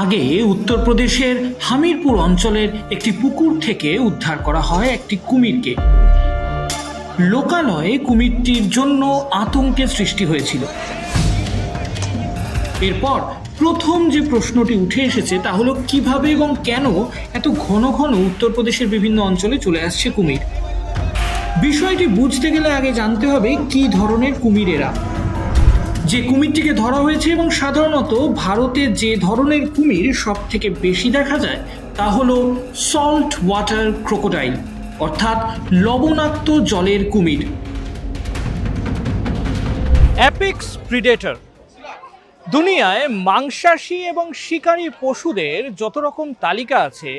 আগে উত্তরপ্রদেশের হামিরপুর অঞ্চলের একটি পুকুর থেকে উদ্ধার করা হয় একটি কুমিরকে। লোকালয়ে কুমিরটির জন্য আতঙ্কের সৃষ্টি হয়েছিল। এরপর প্রথম যে প্রশ্নটি উঠে এসেছে তা হলো, কীভাবে এবং কেন এত ঘন ঘন উত্তরপ্রদেশের বিভিন্ন অঞ্চলে চলে আসছে কুমির? বিষয়টি বুঝতে গেলে আগে জানতে হবে, কি ধরনের কুমির এরা যে কুমিরটিকে ধরা হয়েছে এবং সাধারণত ভারতে যে ধরনের কুমির সব থেকে বেশি দেখা যায়, তা হলো সল্ট ওয়াটার ক্রোকোডাইল অর্থাৎ লবণাক্ত জলের কুমির। অ্যাপিক্স প্রিডেটর দুনিয়ায় মাংসাশী এবং শিকারী পশুদের যত রকম তালিকা আছে,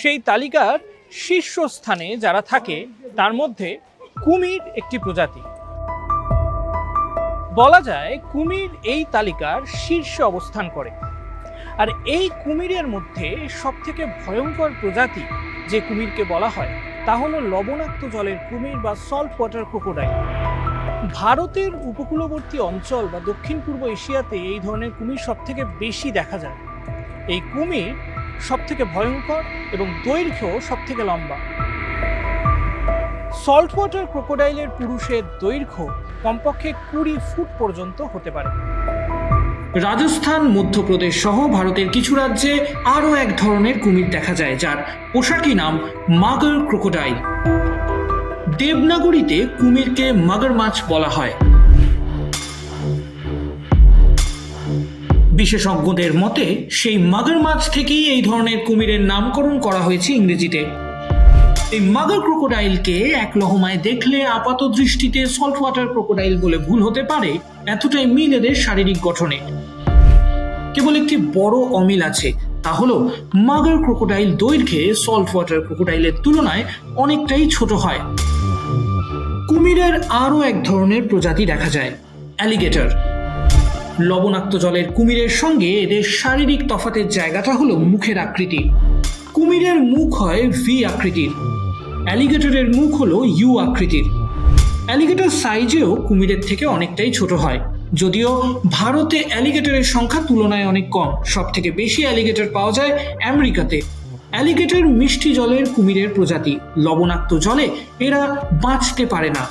সেই তালিকার শীর্ষস্থানে যারা থাকে, তার মধ্যে কুমির একটি প্রজাতি। বলা যায় কুমির এই তালিকার শীর্ষে অবস্থান করে। আর এই কুমিরের মধ্যে সবথেকে ভয়ঙ্কর প্রজাতি যে কুমিরকে বলা হয়, তা হলো লবণাক্ত জলের কুমির বা সল্ট ওয়াটার ক্রোকোডাইল ভারতের উপকূলবর্তী অঞ্চল বা দক্ষিণ পূর্ব এশিয়াতে এই ধরনের কুমির সব থেকে বেশি দেখা যায়। এই কুমির সব থেকে ভয়ঙ্কর এবং দৈর্ঘ্য সব থেকে লম্বা। সল্ট ওয়াটার ক্রোকোডাইলের পুরুষের দৈর্ঘ্য কমপক্ষে কুড়ি ফুট পর্যন্ত হতে পারে। রাজস্থান, মধ্যপ্রদেশ সহ ভারতের কিছু রাজ্যে আরও এক ধরনের কুমির দেখা যায়, যার পোশাকি নাম মাগর ক্রোকোডাইল। দেবনাগরীতে কুমিরকে মাগর মাছ বলা হয়। বিশেষজ্ঞদের মতে, সেই মাগর মাছ থেকেই এই ধরনের কুমিরের নামকরণ করা হয়েছে ইংরেজিতে। এই মাগর ক্রোকোডাইলকে এক লহমায় দেখলে আপাত দৃষ্টিতে সল্ট ওয়াটার ক্রোকোডাইল বলে ভুল হতে পারে, এতটাই মিল এদের শারীরিক গঠনে। কেবল একটি বড় অমিল আছে, তা হলো মাগার ক্রোকোডাইল দৈর্ঘ্যে সল্ট ওয়াটার ক্রোকোডাইলের তুলনায় অনেকটাই ছোট হয়। কুমিরের আরও এক ধরনের প্রজাতি দেখা যায় অ্যালিগেটর লবণাক্ত জলের কুমিরের সঙ্গে এদের শারীরিক তফাতের জায়গাটা হলো মুখের আকৃতি। কুমিরের মুখ হয় ভি আকৃতির। অ্যালিগেটরের মুখ হলো ইউ আকৃতির। অ্যালিগেটর সাইজেও কুমিরের থেকে অনেকটাই ছোট হয়। যদিও ভারতে অ্যালিগেটরের সংখ্যা তুলনায় অনেক কম। সব থেকে বেশি অ্যালিগেটর পাওয়া যায় আমেরিকাতে। অ্যালিগেটর মিষ্টি জলের কুমিরের প্রজাতি। লবণাক্ত জলে এরা বাঁচতে পারে না।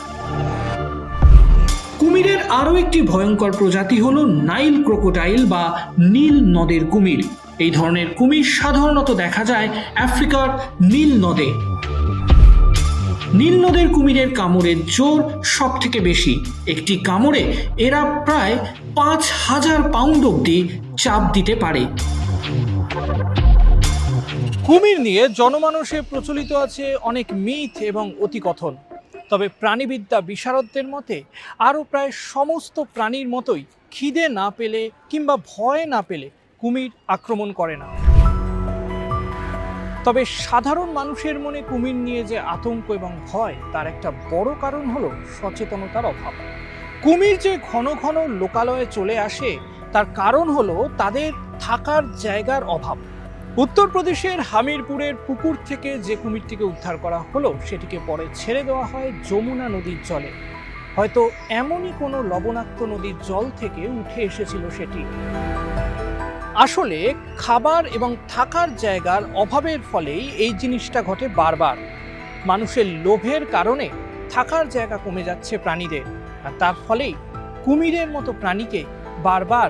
কুমিরের আরও একটি ভয়ঙ্কর প্রজাতি হল নাইল ক্রোকোডাইল বা নীল নদের কুমির। এই ধরনের কুমির সাধারণত দেখা যায় আফ্রিকার নীল নদে। নীল নদের কুমিরের কামড়ের জোর সব থেকে বেশি। একটি কামড়ে এরা প্রায় পাঁচ হাজার পাউন্ড অব্দি চাপ দিতে পারে। কুমির নিয়ে জনমানসে প্রচলিত আছে অনেক মিথ এবং অতিকথন তবে প্রাণীবিদ্যা বিশারদদের মতে আরও প্রায় সমস্ত প্রাণীর মতোই খিদে না পেলে কিংবা ভয় না পেলে কুমির আক্রমণ করে না। তবে সাধারণ মানুষের মনে কুমির নিয়ে যে আতঙ্ক এবং ভয়, তার একটা বড় কারণ হলো সচেতনতার অভাব। কুমির যে ঘন ঘন লোকালয়ে চলে আসে, তার কারণ হলো তাদের থাকার জায়গার অভাব। উত্তরপ্রদেশের হামিরপুরের পুকুর থেকে যে কুমিরটিকে উদ্ধার করা হলো, সেটিকে পরে ছেড়ে দেওয়া হয় যমুনা নদীর জলে। হয়তো এমনই কোনো লবণাক্ত নদীর জল থেকে উঠে এসেছিল সেটি। আসলে খাবার এবং থাকার জায়গার অভাবের ফলেই এই জিনিসটা ঘটে বারবার। মানুষের লোভের কারণে থাকার জায়গা কমে যাচ্ছে প্রাণীদের, আর তার ফলেই কুমিরের মতো প্রাণীকে বারবার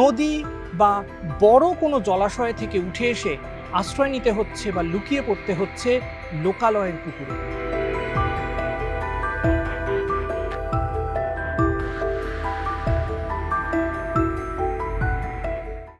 নদী বা বড় কোনো জলাশয় থেকে উঠে এসে আশ্রয় নিতে হচ্ছে বা লুকিয়ে পড়তে হচ্ছে লোকালয়ের পুকুরে।